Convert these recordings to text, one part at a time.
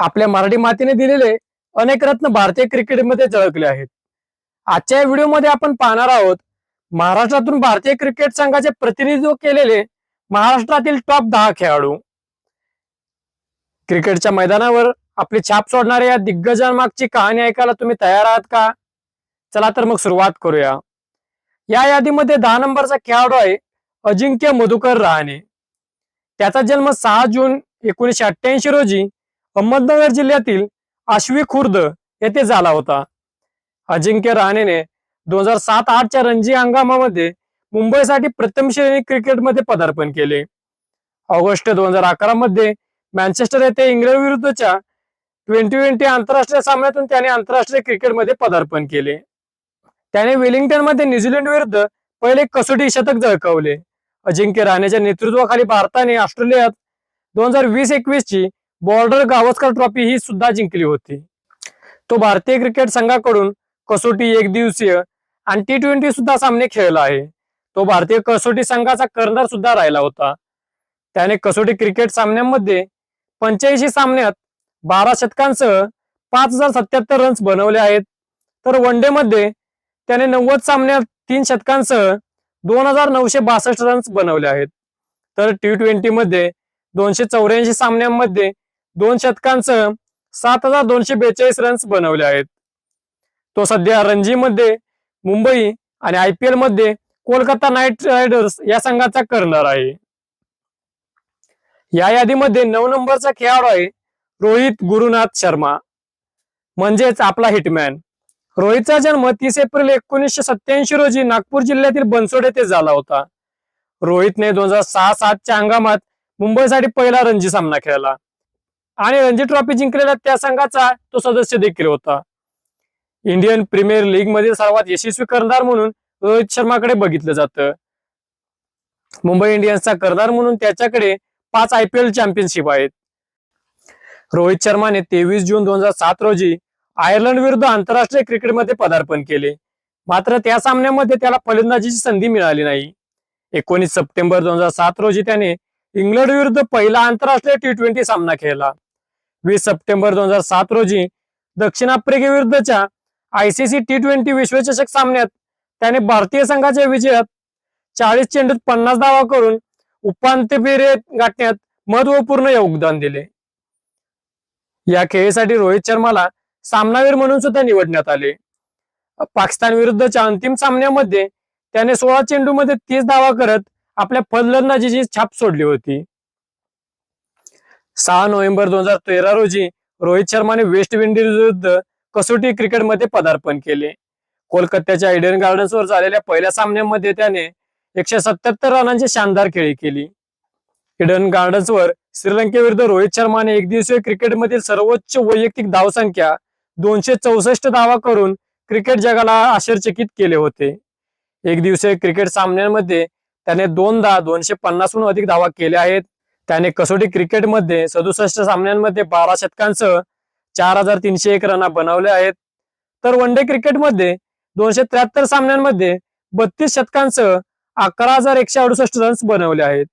आपल्या मराठी मातीने दिलेले अनेक रत्न भारतीय क्रिकेटमध्ये झळकले आहेत. आजच्या व्हिडिओमध्ये आपण पाहणार आहोत महाराष्ट्रातून भारतीय क्रिकेट संघाचे प्रतिनिधित्व केलेले महाराष्ट्रातील टॉप दहा खेळाडू. क्रिकेटच्या मैदानावर आपली छाप सोडणाऱ्या या दिग्गजांमागची कहाणी ऐकायला तुम्ही तयार आहात का? चला तर मग सुरुवात करूया. या यादीमध्ये दहा नंबरचा खेळाडू आहे अजिंक्य मधुकर रहाणे. त्याचा जन्म सहा जून एकोणीसशे अठ्ठ्याऐंशी रोजी अहमदनगर जिल्ह्यातील आश्वी खुर्द येथे झाला होता. अजिंक्य राणेने दोन हजार सात आठच्या रणजी हंगामामध्ये मुंबईसाठी प्रथम श्रेणी क्रिकेटमध्ये पदार्पण केले. ऑगस्ट दोन हजार अकरा मध्ये मॅन्चेस्टर येथे इंग्लंड विरुद्धच्या ट्वेंटी ट्वेंटी आंतरराष्ट्रीय सामन्यातून त्याने आंतरराष्ट्रीय क्रिकेटमध्ये पदार्पण केले. त्याने वेलिंग्टनमध्ये न्यूझीलंड विरुद्ध पहिले कसोटी शतक झळकावले. अजिंक्य राणेच्या नेतृत्वाखाली भारताने ऑस्ट्रेलियात दोन हजार वीस एकवीस ची बॉर्डर गावस्कर ट्रॉफी ही सुद्धा जिंकली होती. तो भारतीय क्रिकेट संघाकडून कसोटी एक दिवसीय आणि टी ट्वेंटी सुद्धा सामने खेळला आहे. तो भारतीय कसोटी संघाचा कर्णधार सुद्धा राहिला होता. त्याने कसोटी क्रिकेट सामन्यांमध्ये पंच्याऐंशी सामन्यात बारा शतकांसह पाच हजार सत्याहत्तर रन्स बनवले आहेत. तर वन डे मध्ये त्याने नव्वद सामन्यात तीन शतकांसह दोन हजार नऊशे बासष्ट रन्स बनवले आहेत. तर टी ट्वेंटी मध्ये दोनशे चौऱ्याऐंशी सामन्यांमध्ये दोन शतकांसह सात हजार दोनशे बेचाळीस रन्स बनवले आहेत. तो सध्या रणजीमध्ये मुंबई आणि आय पी एलमध्ये कोलकाता नाईट रायडर्स या संघाचा करणार आहे. या यादीमध्ये नऊ नंबरचा खेळाडू आहे रोहित गुरुनाथ शर्मा. म्हणजेच आपला हिटमॅन. रोहितचा जन्म तीस एप्रिल एकोणीसशे सत्याऐंशी रोजी नागपूर जिल्ह्यातील बनसोड येथे झाला होता. रोहितने दोन हजार सहा सातच्या हंगामात मुंबईसाठी पहिला रणजी सामना खेळला. आणि रणजी ट्रॉफी जिंकलेल्या त्या संघाचा तो सदस्य देखील होता. इंडियन प्रीमियर लीग मधील सर्वात यशस्वी कर्णधार म्हणून रोहित शर्माकडे बघितलं जातं. मुंबई इंडियन्सचा कर्णधार म्हणून त्याच्याकडे पाच आय पी एल चॅम्पियनशिप आहेत. रोहित शर्माने तेवीस जून दोन हजार सात रोजी आयर्लंड विरुद्ध आंतरराष्ट्रीय क्रिकेटमध्ये पदार्पण केले. मात्र त्या सामन्यामध्ये त्याला फलंदाजीची संधी मिळाली नाही. एकोणीस सप्टेंबर दोन हजार सात रोजी त्याने इंग्लंड विरुद्ध पहिला आंतरराष्ट्रीय टी ट्वेंटी सामना खेळला. वीस सप्टेंबर दोन हजार सात रोजी दक्षिण आफ्रिकेविरुद्धच्या आयसीसी टी ट्वेंटी विश्वचषक सामन्यात त्याने भारतीय संघाच्या विजयात चाळीस चेंडूत पन्नास धावा करून उपांत्य फेरीत गाठण्यात महत्त्वपूर्ण योगदान दिले. या खेळीसाठी रोहित शर्माला सामनावीर म्हणून सुद्धा निवडण्यात आले. पाकिस्तान विरुद्धच्या अंतिम सामन्यामध्ये त्याने सोळा चेंडूमध्ये तीस धावा करत आपल्या फलंदाजीची छाप सोडली होती. सहा नोव्हेंबर दोन हजार तेरा रोजी रोहित शर्माने वेस्ट इंडिज विरुद्ध कसोटी क्रिकेटमध्ये पदार्पण केले. कोलकात्याच्या इडन गार्डन्सवर झालेल्या पहिल्या सामन्यामध्ये त्याने एकशे सत्याहत्तर रनांची शानदार खेळी केली. इडन गार्डन्सवर श्रीलंकेविरुद्ध रोहित शर्माने एक दिवसीय क्रिकेटमधील सर्वोच्च वैयक्तिक धावसंख्या दोनशे चौसष्ट धावा करून क्रिकेट जगाला आश्चर्यचकित केले होते. एक दिवसीय क्रिकेट सामन्यांमध्ये त्याने दोनदा दोनशे पन्नासहून अधिक धावा केल्या आहेत. त्याने कसोटी क्रिकेटमध्ये सदुसष्ट सामन्यांमध्ये बारा शतकांसह चार हजार तीनशे एक रना बनवले आहेत. तर वन डे क्रिकेटमध्ये दोनशे त्र्याहत्तर सामन्यांमध्ये बत्तीस शतकांसह अकरा हजार एकशे अडुसष्ट रन्स बनवले आहेत.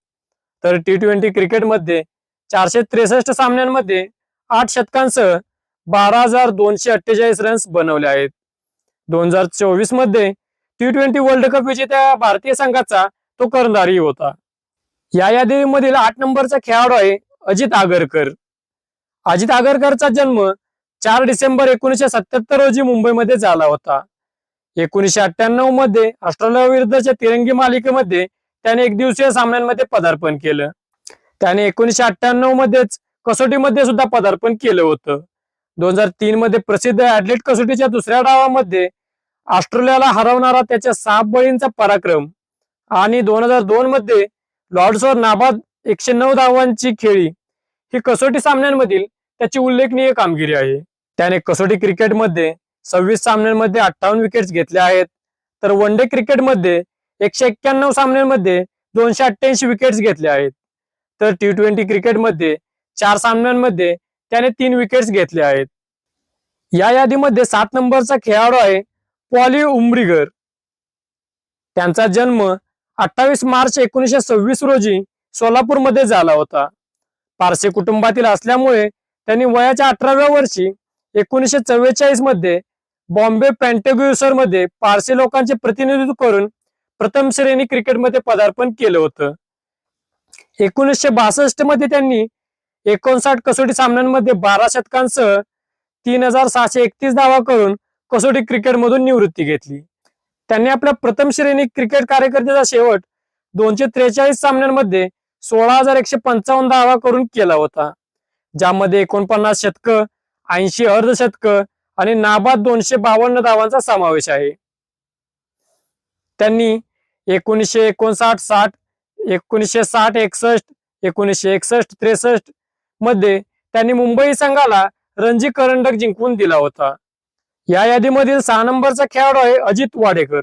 तर टी ट्वेंटी क्रिकेटमध्ये चारशे त्रेसष्ट सामन्यांमध्ये आठ शतकांसह बारा हजार दोनशे अठ्ठेचाळीस रन्स बनवले आहेत. दोन हजार चोवीसमध्ये टी ट्वेंटी वर्ल्ड कप विजेत्या भारतीय संघाचा तो कर्णधारही होता. या यादीमधील आठ नंबरचा खेळाडू आहे अजित आगरकर. अजित आगरकरचा जन्म चार डिसेंबर एकोणीसशे सत्याहत्तर रोजी मुंबईमध्ये झाला होता. एकोणीसशे अठ्ठ्याण्णवमध्ये ऑस्ट्रेलिया विरुद्धच्या तिरंगी मालिकेमध्ये त्याने एक दिवसीय सामन्यांमध्ये पदार्पण केलं. त्याने एकोणीसशे अठ्ठ्याण्णव मध्येच कसोटीमध्ये सुद्धा पदार्पण केलं होतं. दोन हजार तीन मध्ये प्रसिद्ध ऍथलेट कसोटीच्या दुसऱ्या डावामध्ये ऑस्ट्रेलियाला हरवणारा त्याच्या सहा बळींचा पराक्रम आणि दोन हजार दोन मध्ये लॉर्ड्सवर नाबाद एकशे नऊ धावांची खेळी ही कसोटी सामन्यांमधील त्याची उल्लेखनीय कामगिरी आहे. त्याने कसोटी क्रिकेटमध्ये सव्वीस सामन्यांमध्ये अठ्ठावन्न विकेट्स घेतल्या आहेत. तर वन डे क्रिकेटमध्ये एकशे एक्क्याण्णव सामन्यांमध्ये दोनशे अठ्ठ्याऐंशी विकेट्स घेतल्या आहेत. तर टी ट्वेंटी क्रिकेटमध्ये चार सामन्यांमध्ये त्याने तीन विकेट्स घेतल्या आहेत. या यादीमध्ये सात नंबरचा खेळाडू आहे पॉली उमरीगर. त्यांचा जन्म अठ्ठावीस मार्च एकोणीसशे सव्वीस रोजी सोलापूरमध्ये झाला होता. पारसी कुटुंबातील असल्यामुळे त्यांनी वयाच्या अठराव्या वर्षी एकोणीसशे चव्वेचाळीसमध्ये बॉम्बे पॅन्टेग्युसरमध्ये पारसी लोकांचे प्रतिनिधित्व करून प्रथम श्रेणी क्रिकेटमध्ये पदार्पण केलं होतं. एकोणीसशे बासष्टमध्ये त्यांनी एकोणसाठ कसोटी सामन्यांमध्ये बारा शतकांसह तीन हजार सहाशे एकतीस धावा करून कसोटी क्रिकेटमधून निवृत्ती घेतली. त्यांनी आपल्या प्रथम श्रेणी क्रिकेट कार्यकर्त्याचा शेवट दोनशे त्रेचाळीस सामन्यांमध्ये सोळा हजार एकशे पंचावन्न धावा करून केला होता. ज्यामध्ये एकोणपन्नास शतक ऐंशी अर्धशतक आणि नाबाद दोनशे बावन्न धावांचा समावेश आहे. त्यांनी एकोणीसशे एकोणसाठ साठ एकोणीसशे साठ एकसष्ट एकोणीसशे एकसष्ट त्रेसष्टमध्ये त्यांनी मुंबई संघाला रणजी करंडक जिंकून दिला होता. या यादीमधील सहा नंबरचा खेळाडू आहे अजित वाडेकर.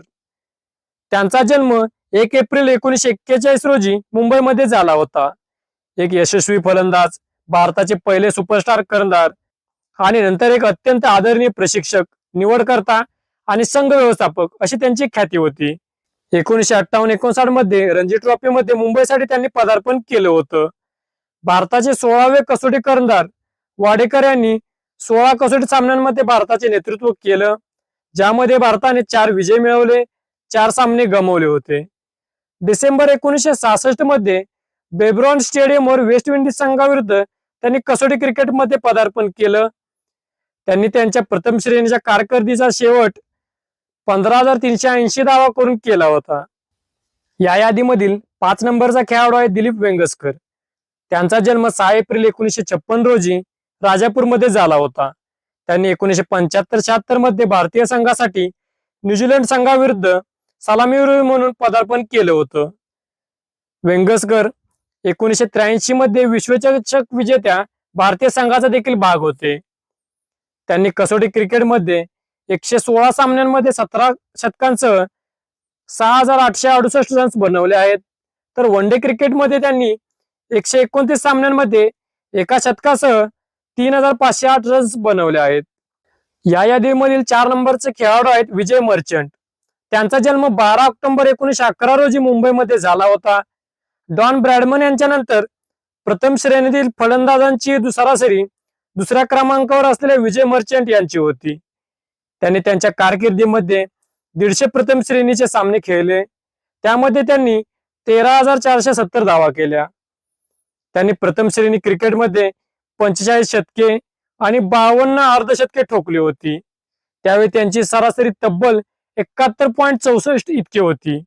त्यांचा जन्म एक एप्रिल एकोणीशे एक्केचाळीस रोजी मुंबईमध्ये झाला होता. एक यशस्वी फलंदाज भारताचे पहिले सुपरस्टार करंदार आणि नंतर एक अत्यंत आदरणीय प्रशिक्षक निवडकर्ता आणि संघ व्यवस्थापक अशी त्यांची ख्याती होती. एकोणीशे अठ्ठावन्न एकोणसाठमध्ये रणजी ट्रॉफीमध्ये मुंबईसाठी त्यांनी पदार्पण केलं होतं. भारताचे सोळावे कसोटी कर्णधार वाडेकर यांनी सोळा कसोटी सामन्यांमध्ये भारताचे नेतृत्व केलं ज्यामध्ये भारताने चार विजय मिळवले चार सामने गमावले होते. डिसेंबर एकोणीसशे सहासष्टमध्ये बेब्रॉन स्टेडियमवर वेस्ट इंडिज संघाविरुद्ध त्यांनी कसोटी क्रिकेटमध्ये पदार्पण केलं. त्यांनी त्यांच्या प्रथम श्रेणीच्या कारकिर्दीचा शेवट पंधरा हजार तीनशे ऐंशी धावा करून केला होता. या यादीमधील पाच नंबरचा खेळाडू आहे दिलीप वेंगसकर. त्यांचा जन्म सहा एप्रिल एकोणीसशे छप्पन रोजी राजापूरमध्ये झाला होता. त्यांनी एकोणीसशे पंच्याहत्तर शहात्तरमध्ये भारतीय संघासाठी न्यूझीलंड संघाविरुद्ध सलामीवीर म्हणून पदार्पण केलं होतं. वेंगसकर एकोणीसशे त्र्याऐंशी मध्ये विश्वचषक विजेत्या भारतीय संघाचा देखील भाग होते. त्यांनी कसोटी क्रिकेटमध्ये एकशे सोळा सामन्यांमध्ये सतरा शतकांसह सहा हजार आठशे अडुसष्ट रन्स बनवले आहेत. तर वन डे क्रिकेटमध्ये त्यांनी एकशे एकोणतीस सामन्यांमध्ये एका शतकासह तीन हजार पाचशे आठ रन्स बनवले आहेत. या यादीमधील चार नंबरचे खेळाडू आहेत विजय मर्चंट. त्यांचा जन्म बारा ऑक्टोबर एकोणीशे अकरा रोजी मुंबईमध्ये झाला होता. डॉन ब्रॅडमन यांच्या नंतर प्रथम श्रेणीतील फलंदाजांची सरासरी दुसऱ्या क्रमांकावर असलेल्या विजय मर्चंट यांची होती. त्यांनी त्यांच्या कारकिर्दीमध्ये दीडशे प्रथम श्रेणीचे सामने खेळले. त्यामध्ये त्यांनी तेरा हजार चारशे सत्तर धावा केल्या. त्यांनी प्रथम श्रेणी क्रिकेटमध्ये पंचेचाळीस शतके आणि बावन्न अर्धशतके ठोकली होती. त्यावेळी त्यांची सरासरी तब्बल एकाहत्तर पॉईंट चौसष्ट इतकी होती.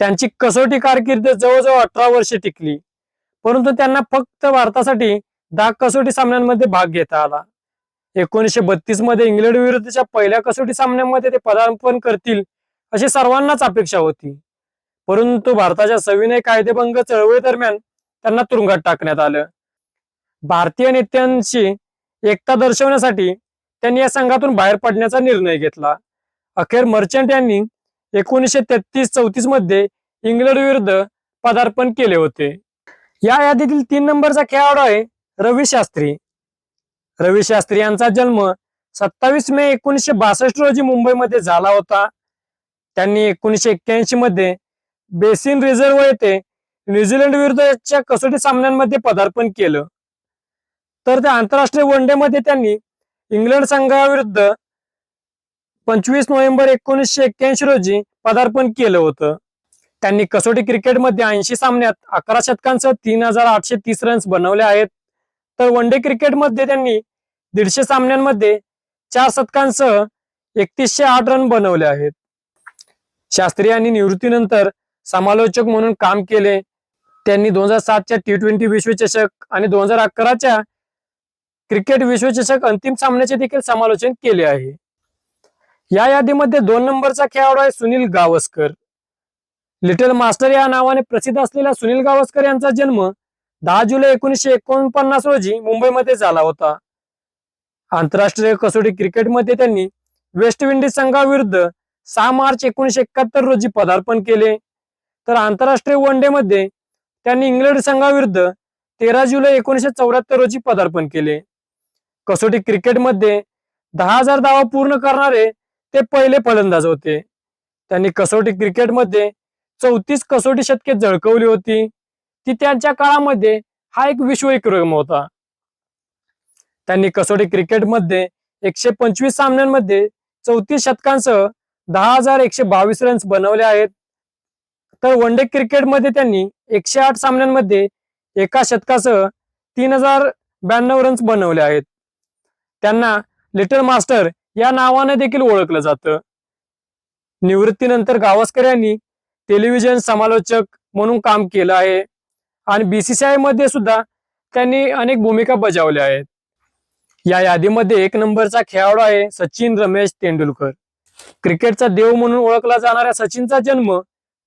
त्यांची कसोटी कारकीर्द जवळजवळ अठरा वर्षे टिकली. परंतु त्यांना फक्त भारतासाठी दहा कसोटी सामन्यांमध्ये भाग घेता आला. एकोणीसशे बत्तीसमध्ये इंग्लंड विरुद्धच्या पहिल्या कसोटी सामन्यामध्ये ते पदार्पण करतील अशी सर्वांनाच अपेक्षा होती. परंतु भारताच्या सविनय कायदेभंग चळवळी दरम्यान त्यांना तुरुंगात टाकण्यात आलं. भारतीय नेत्यांशी एकता दर्शवण्यासाठी त्यांनी या संघातून बाहेर पडण्याचा निर्णय घेतला. अखेर मर्चंट यांनी एकोणीसशे तेहतीस चौतीसमध्ये इंग्लंड विरुद्ध पदार्पण केले होते. या यादीतील तीन नंबरचा खेळाडू आहे रवी शास्त्री. रवी शास्त्री यांचा जन्म सत्तावीस मे एकोणीसशे बासष्ट रोजी मुंबईमध्ये झाला होता. त्यांनी एकोणीसशे एक्क्याऐंशी मध्ये बेसिन रिझर्व्ह येथे न्यूझीलंड विरुद्धच्या कसोटी सामन्यांमध्ये पदार्पण केलं. तर त्या आंतरराष्ट्रीय वन डे मध्ये त्यांनी इंग्लंड संघाविरुद्ध पंचवीस नोव्हेंबर एकोणीसशे एक्क्याऐंशी रोजी पदार्पण केलं होतं. त्यांनी कसोटी क्रिकेटमध्ये ऐंशी सामन्यात अकरा शतकांसह तीन हजार आठशे तीस रन्स बनवले आहेत. तर वन डे क्रिकेटमध्ये त्यांनी दीडशे सामन्यांमध्ये चार शतकांसह एकतीसशे आठ रन बनवले आहेत. शास्त्री यांनी निवृत्तीनंतर समालोचक म्हणून काम केले. त्यांनी दोन हजार सातच्या टी ट्वेंटी विश्वचषक आणि दोन हजार अकराच्या क्रिकेट विश्वचषक अंतिम सामन्याचे देखील समालोचन केले आहे. या यादीमध्ये दोन नंबरचा खेळाडू आहे सुनील गावस्कर. लिटल मास्टर या नावाने प्रसिद्ध असलेला सुनील गावस्कर यांचा जन्म दहा जुलै एकोणीसशे एकोणपन्नास रोजी मुंबईमध्ये झाला होता. आंतरराष्ट्रीय कसोटी क्रिकेटमध्ये त्यांनी वेस्ट इंडिज संघाविरुद्ध सहा मार्च एकोणीसशे एकाहत्तर रोजी पदार्पण केले. तर आंतरराष्ट्रीय वन डे मध्ये त्यांनी इंग्लंड संघाविरुद्ध तेरा जुलै एकोणीसशे चौऱ्याहत्तर रोजी पदार्पण केले. कसोटी क्रिकेटमध्ये दहा हजार धावा पूर्ण करणारे ते पहिले फलंदाज होते. त्यांनी कसोटी क्रिकेटमध्ये चौतीस कसोटी शतके झळकवली होती. ती त्यांच्या काळामध्ये हा एक विश्वविक्रम होता. त्यांनी कसोटी क्रिकेटमध्ये एकशे पंचवीस सामन्यांमध्ये चौतीस शतकांसह दहा हजार एकशे बावीस रन्स बनवले आहेत. तर वन डे क्रिकेटमध्ये त्यांनी एकशे आठ सामन्यांमध्ये एका शतकासह तीन हजार ब्याण्णव रन्स बनवले आहेत. त्यांना लिटल मास्टर या नावाने देखील ओळखलं जातं. निवृत्तीनंतर गावस्कर यांनी टेलिव्हिजन समालोचक म्हणून काम केलं आहे आणि बीसीसीआयमध्ये सुद्धा त्यांनी अनेक भूमिका बजावल्या आहेत. या यादीमध्ये एक नंबरचा खेळाडू आहे सचिन रमेश तेंडुलकर. क्रिकेटचा देव म्हणून ओळखला जाणाऱ्या सचिनचा जन्म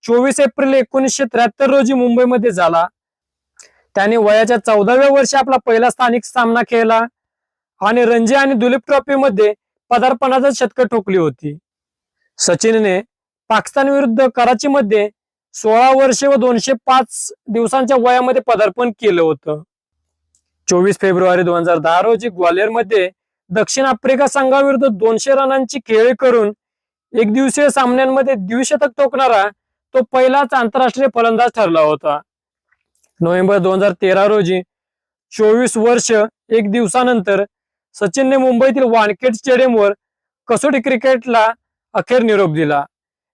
चोवीस एप्रिल एकोणीसशे त्र्याहत्तर रोजी मुंबईमध्ये झाला. त्याने वयाच्या चौदाव्या वर्षी आपला पहिला स्थानिक सामना खेळला. आणि रणजी आणि दुलीप ट्रॉफी मध्ये पदार्पणाचा शतक ठोकली होती. सचिनने पाकिस्तान विरुद्ध कराचीमध्ये सोळा वर्षे व दोनशे पाच दिवसांच्या वयामध्ये पदार्पण केलं होतं. चोवीस फेब्रुवारी दोन हजार दहा रोजी ग्वाल्हेरमध्ये दक्षिण आफ्रिका संघाविरुद्ध दोनशे रनांची खेळी करून एक दिवसीय सामन्यांमध्ये द्विशतक ठोकणारा तो पहिलाच आंतरराष्ट्रीय फलंदाज ठरला होता. नोव्हेंबर दोन हजार तेरा रोजी चोवीस वर्ष एक दिवसानंतर सचिनने मुंबईतील वानखेड स्टेडियमवर कसोटी क्रिकेटला अखेर निरोप दिला.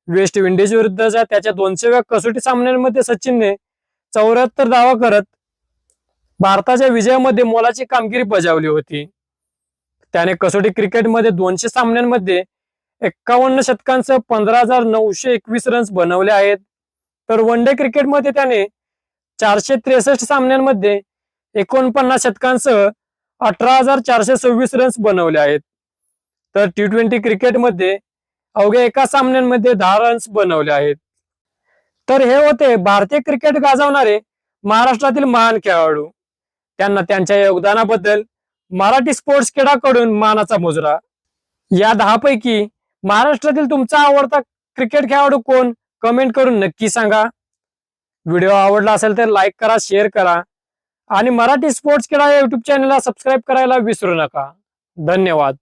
वेस्ट इंडिज विरुद्धच्या त्याच्या दोनशेव्या कसोटी सामन्यांमध्ये सचिनने चौऱ्याहत्तर धावा करत भारताच्या विजयामध्ये मोलाची कामगिरी बजावली होती. त्याने कसोटी क्रिकेटमध्ये दोनशे सामन्यांमध्ये एक्कावन्न शतकांसह पंधरा हजार नऊशे एकवीस रन्स बनवले आहेत. तर वन डे क्रिकेटमध्ये त्याने चारशे त्रेसष्ट सामन्यांमध्ये एकोणपन्नास शतकांसह अठरा हजार चारशे सव्वीस रन्स बनवले आहेत. तर टी ट्वेंटी क्रिकेटमध्ये अवघ्या एका सामन्यांमध्ये दहा रन्स बनवले आहेत. तर हे होते भारतीय क्रिकेट गाजवणारे महाराष्ट्रातील महान खेळाडू. त्यांना त्यांच्या योगदानाबद्दल मराठी स्पोर्ट्स खेळाकडून मानाचा मुजरा. या दहापैकी महाराष्ट्रातील तुमचा आवडता क्रिकेट खेळाडू कोण? कमेंट करून नक्की सांगा. व्हिडिओ आवडला असेल तर लाईक करा शेअर करा. आणि मराठी स्पोर्ट्स क्रीडा या युट्यूब चॅनलला सबस्क्राईब करायला विसरू नका. धन्यवाद.